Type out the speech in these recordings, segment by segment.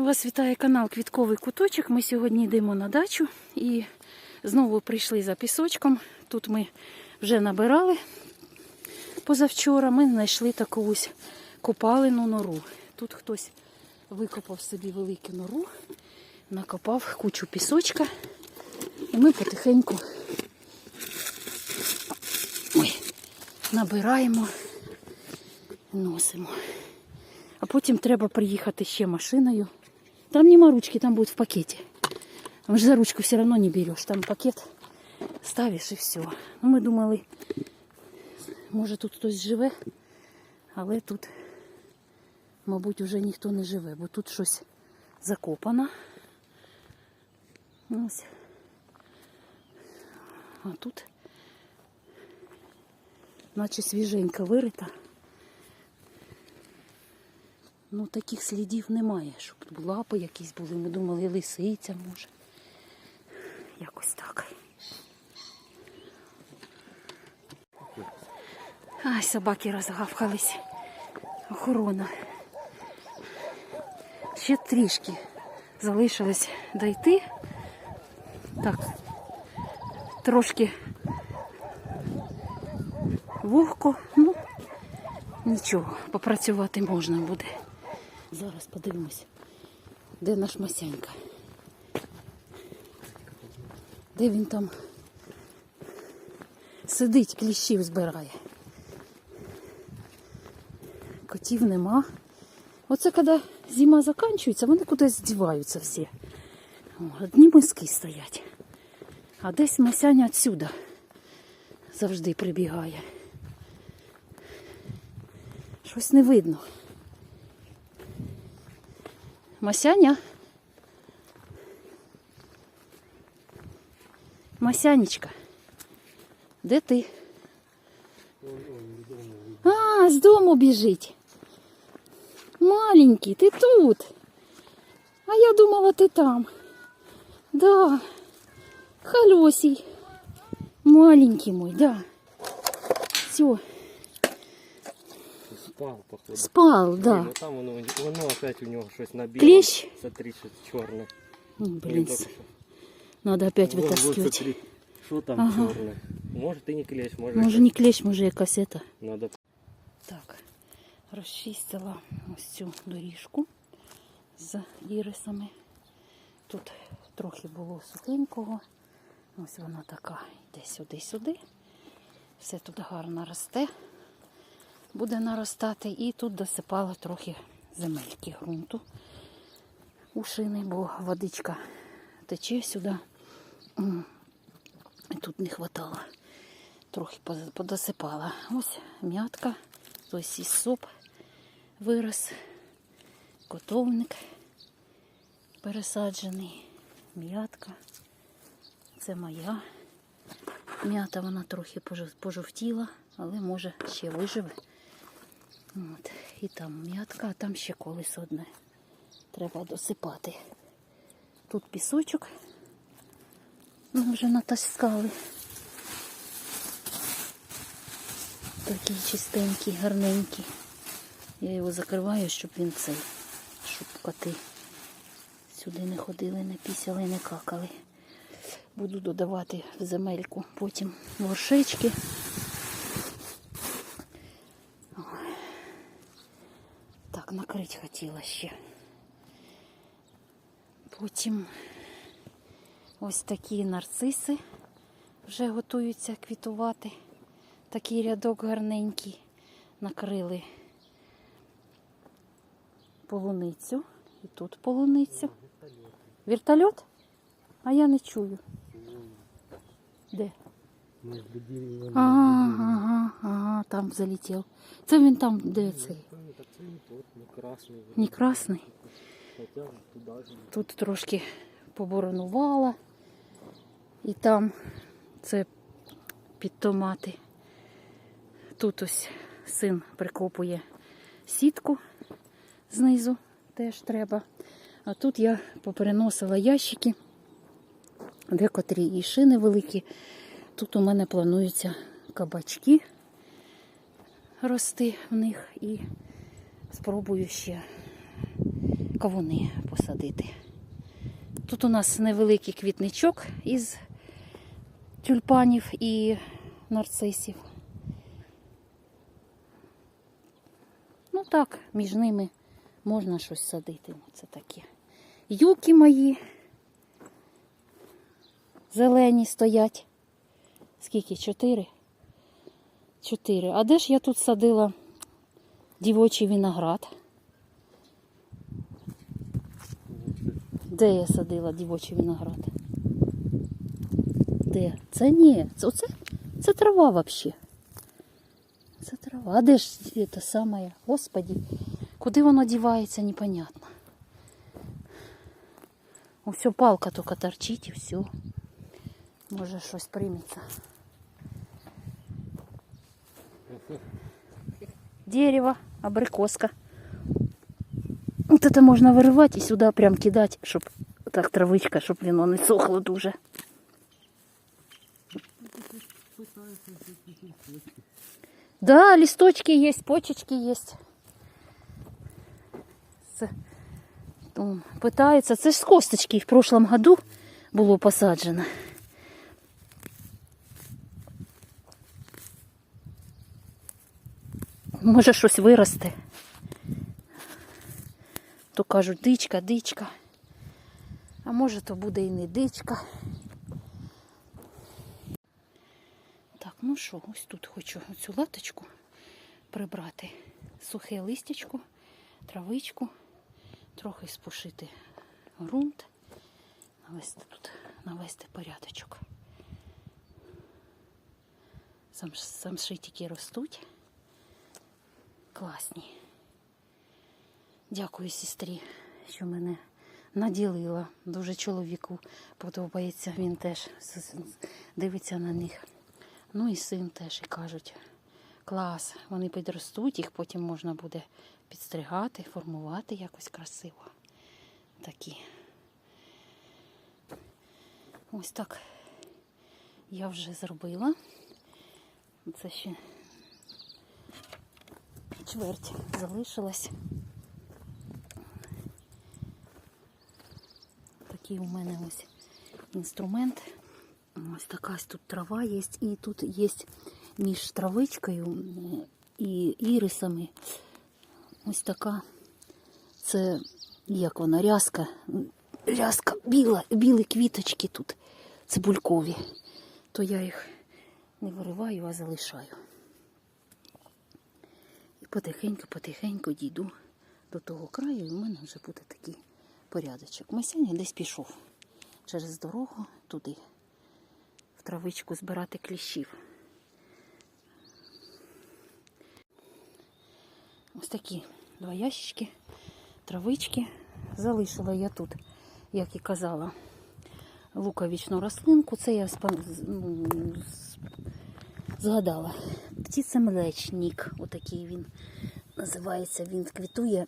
Вас вітає канал Квітковий куточок. Ми сьогодні йдемо на дачу і знову прийшли за пісочком. Тут ми вже набирали позавчора. Ми знайшли таку ось копалину нору. Тут хтось викопав собі велику нору, накопав кучу пісочка. І ми потихеньку ой, набираємо, носимо. А потім треба приїхати ще машиною. Там нема ручки, там будет в пакете. Вы же за ручку все равно не берешь. Там пакет ставиш і все. Ну, ми думали, може тут хтось живе, але тут, мабуть, вже ніхто не живе, бо тут щось закопано. Ось. А тут, наче свіженька вирита. Ну, таких слідів немає, щоб лапи якісь були. Ми думали, лисиця може. Якось так. Ай, собаки розгавкались. Охорона. Ще трішки залишилось дойти. Так, трошки вогко, ну, нічого, попрацювати можна буде. Зараз подивимось, де наш Масянька. Де він там сидить, кліщів збирає. Котів нема. Оце коли зима закінчується, вони кудись здіваються всі. Одні миски стоять. А десь Масяня отсюда завжди прибігає. Щось не видно. Масяня. Масянечка. Де ти? А, з дому біжить. Маленький, ти тут. А я думала, ти там. Да. Холосий. Маленький мой, да. Все, Спал, походу. спал, да. ну там воно, воно опять у нього щось на білому. Клещ? Смотри, щось чорне. Він Блин, надо опять Вон, вон, вытаскивать. смотри, Що там Ага. чорне? Може і не клещ, може. Може не клещ, може якась ета. Надо Так, розчистила ось цю доріжку з ірисами. Тут трохи було сухенького. Ось вона така йде сюди-сюди. Все тут гарно росте, буде наростати. І тут досипала трохи земельки ґрунту у шини, бо водичка тече сюди. І тут не хватало. Трохи подосипала. Ось м'ятка, ось і соп вирос, котовник пересаджений, м'ятка. Це моя м'ята, вона трохи пожовтіла, але може ще виживе. От. І там м'ятка, а там ще колесо одне. Треба досипати. Тут пісочок. Ми вже натаскали. Такий чистенький, гарненький. Я його закриваю, щоб він цей, щоб коти сюди не ходили, не пісяли, не какали. Буду додавати в земельку потім горшечки. Так, накрити хотіла ще. Потім ось такі нарциси вже готуються квітувати. Такий рядок гарненький. Накрили полуницю. І тут полуницю. Вертольот? А я не чую. Де? Ага, ага, ага, там залетів. Це він там, де цей? Не красний. Тут трошки поборонувала. І там це під томати. Тут ось син прикопує сітку знизу, теж треба. А тут я попереносила ящики, декотрі і шини великі. Тут у мене плануються кабачки рости в них і спробую ще кавуни посадити. Тут у нас невеликий квітничок із тюльпанів і нарцисів. Ну так, між ними можна щось садити. Це таке. Юки мої зелені стоять. Скільки? Чотири? Чотири. А де ж я тут садила дівочий виноград? Де я садила дівочий виноград? Де? Це ні. Це, оце, це трава взагалі. Це трава. А де ж це саме? Господі, куди воно дівається, непонятно. Ось палка тільки торчить і все. Може щось прийметься. Дерево, абрикоска. Вот это можно вырывать и сюда прям кидать, щоб так травичка, щоб воно не сохло дуже. Да, листочки есть, почечки есть. Це, м, питаються. Це ж з косточки в прошлом году було посаджено. Може щось виросте. То кажуть, дичка, дичка. А може то буде і не дичка. Так, ну що, ось тут хочу цю латочку прибрати. Сухе листячко, травичку, трохи спушити ґрунт, навести тут, навести порядочок. Сам, самшитики ростуть. Класні. Дякую сестрі, що мене наділила. Дуже чоловіку подобається. Він теж дивиться на них. Ну і син теж і кажуть, клас, вони підростуть, їх потім можна буде підстригати, формувати якось красиво. Такі. Ось так я вже зробила. Це ще чверть залишилась. Такий у мене ось інструмент. Ось така тут трава є. І тут є між травичкою і ірисами. Ось така. Це як вона, рязка. Рязка біла, білі квіточки тут цибулькові. То я їх не вириваю, а залишаю. Потихеньку-потихеньку дійду до того краю, і в мене вже буде такий порядочок. Масяня десь пішов через дорогу туди, в травичку збирати кліщів. Ось такі два ящички, травички. Залишила я тут, як і казала, луковичну рослинку. Це я ну, згадала. Птицемлечник, отакий він називається. Він квітує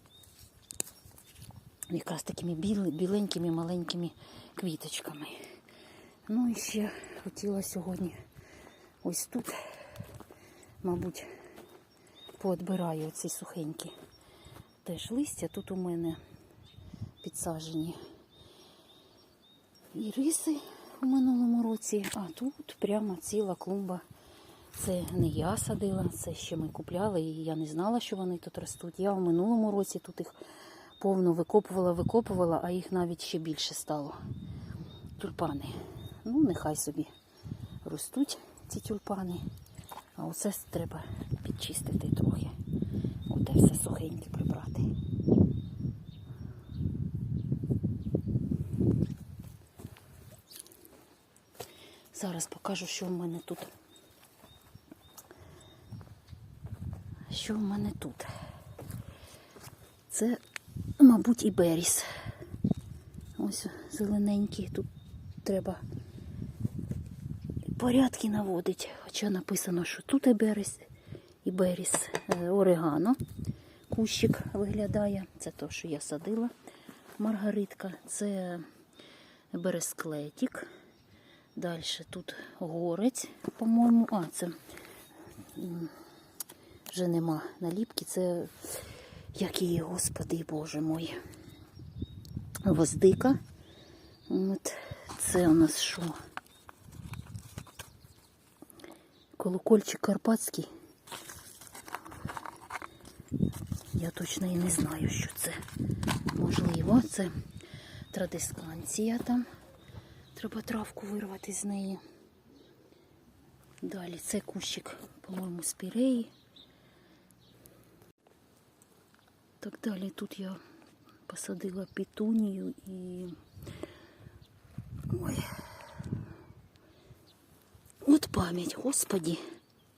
якраз такими біленькими маленькими квіточками. Ну і ще хотіла сьогодні ось тут, мабуть, поотбираю оці сухенькі теж листя. Тут у мене підсаджені і риси у минулому році, а тут прямо ціла клумба. Це не я садила, це ще ми купляли, і я не знала, що вони тут ростуть. Я в минулому році тут їх повно викопувала, викопувала, а їх навіть ще більше стало. Тюльпани. Ну, нехай собі ростуть ці тюльпани. А оце треба підчистити трохи. Оте все сухеньке прибрати. Зараз покажу, що в мене тут. Що в мене тут? Це, мабуть, і беріс. Ось зелененький. Тут треба порядки наводити. Хоча написано, що тут і беріс, і беріс Е, орегано. Кущик виглядає. Це то, що я садила. Маргаритка. Це бересклетик. Далі тут горець, по-моєму. А, це вже нема наліпки. Це як її, господи, боже мой. Гвоздика. От це у нас що? Колокольчик карпатський. Я точно і не знаю, що це. Можливо, це традисканція там. Треба травку вирвати з неї. Далі це кущик, по-моєму, спіреї. Так далі тут я посадила петунію і. Ой. От пам'ять, господі.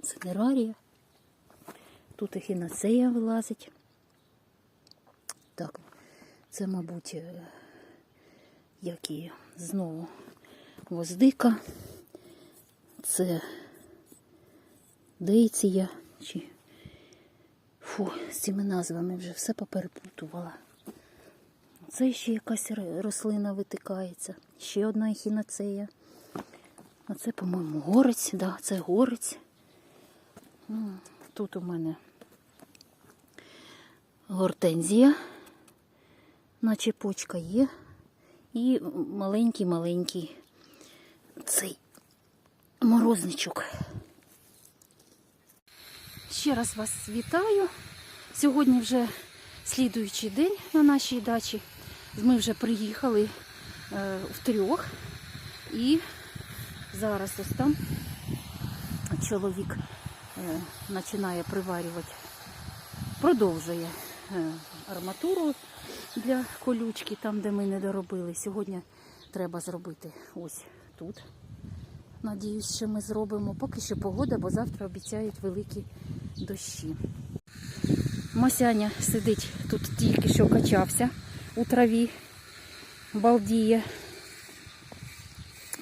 Це нерарія. Тут ехінацея вилазить. Так, це, мабуть, е, як і знову гвоздика. Це дейція. Чи... Фу, з цими назвами вже все поперепутувала. Це ще якась рослина витикається. Ще одна ехінацея. А це, по-моєму, горець, да, це горець. Тут у мене гортензія, наче почка є. І маленький-маленький цей морозничок. Ще раз вас вітаю. Сьогодні вже слідуючий день на нашій дачі. Ми вже приїхали е, втрьох. І зараз ось там чоловік е, починає приварювати, продовжує е, арматуру для колючки, там, де ми не доробили. Сьогодні треба зробити ось тут. Надіюсь, що ми зробимо. Поки що погода, бо завтра обіцяють великі дощі. Масяня сидить тут тільки що качався у траві, балдіє.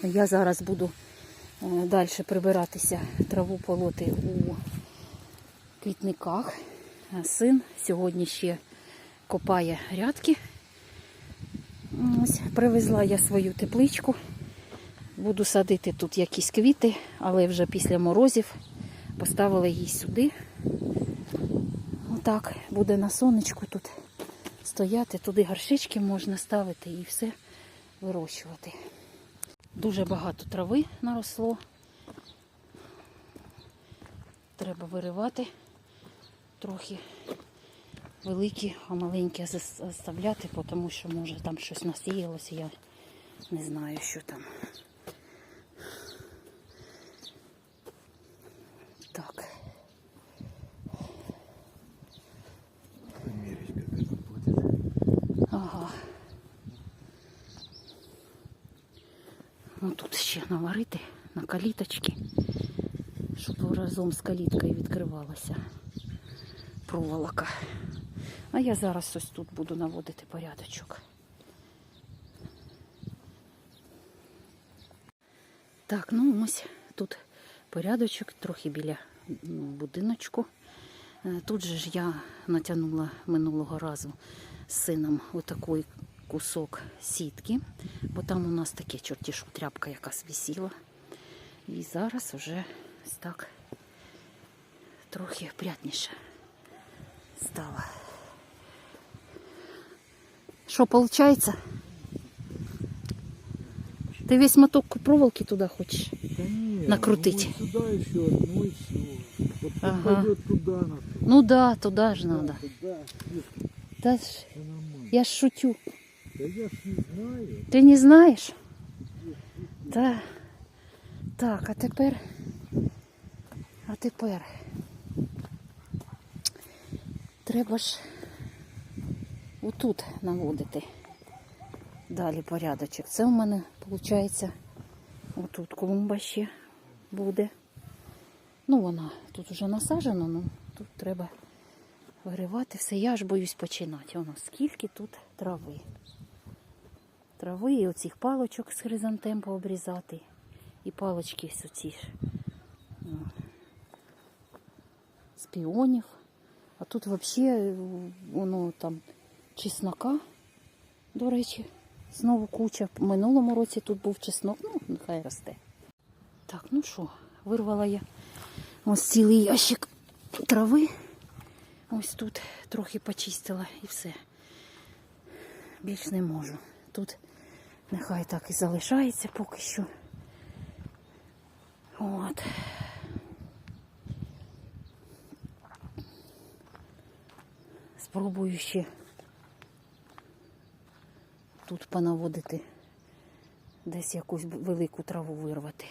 Я зараз буду далі прибиратися, траву полоти у квітниках. Син сьогодні ще копає рядки. Ось, привезла я свою тепличку. Буду садити тут якісь квіти, але вже після морозів поставила її сюди. Отак буде на сонечку тут стояти, туди горшечки можна ставити і все вирощувати. Дуже багато трави наросло. Треба виривати трохи великі, а маленькі заставляти, тому що може там щось насіялося, я не знаю, що там. Так. Померить, как это будет. Ага. Ну тут ще наварити на каліточки, щоб разом з каліткою відкривалася проволока. А я зараз ось тут буду наводити порядочок. Так, ну ось тут порядочок, трохи біля ну, будиночку. Е, Тут же ж я натягнула минулого разу з сином отакий кусок сітки, бо там у нас таке чорті, що тряпка якась висіла. І зараз вже ось так трохи прятніше стало. Що, виходить? Ти весь моток проволоки туди хочеш? Да не, Накрутить. ну, вот сюда еще одну и все. Вот Ага. пойдет туда на Ну да, туди ж треба. Туда, и Та ж, всё нормально. я ж шутю. Да я ж не знаю. Ти не знаєш? Так. Так, а тепер. А тепер. Треба ж отут наводити. Далі порядочок. Це у мене, виходить, отут клумба ще буде. Ну, вона тут вже насаджена, ну тут треба виривати все. Я ж боюсь починати. Воно скільки тут трави трави і оцих палочок з хризантем пообрізати. І палочки з оці ж, з піонів. А тут взагалі воно там чеснока, до речі, знову куча. В минулому році тут був чеснок, ну, нехай росте. Так, ну що, вирвала я ось цілий ящик трави. Ось тут трохи почистила і все. Більш не можу. Тут нехай так і залишається поки що. От. Спробую ще тут понаводити, десь якусь велику траву вирвати.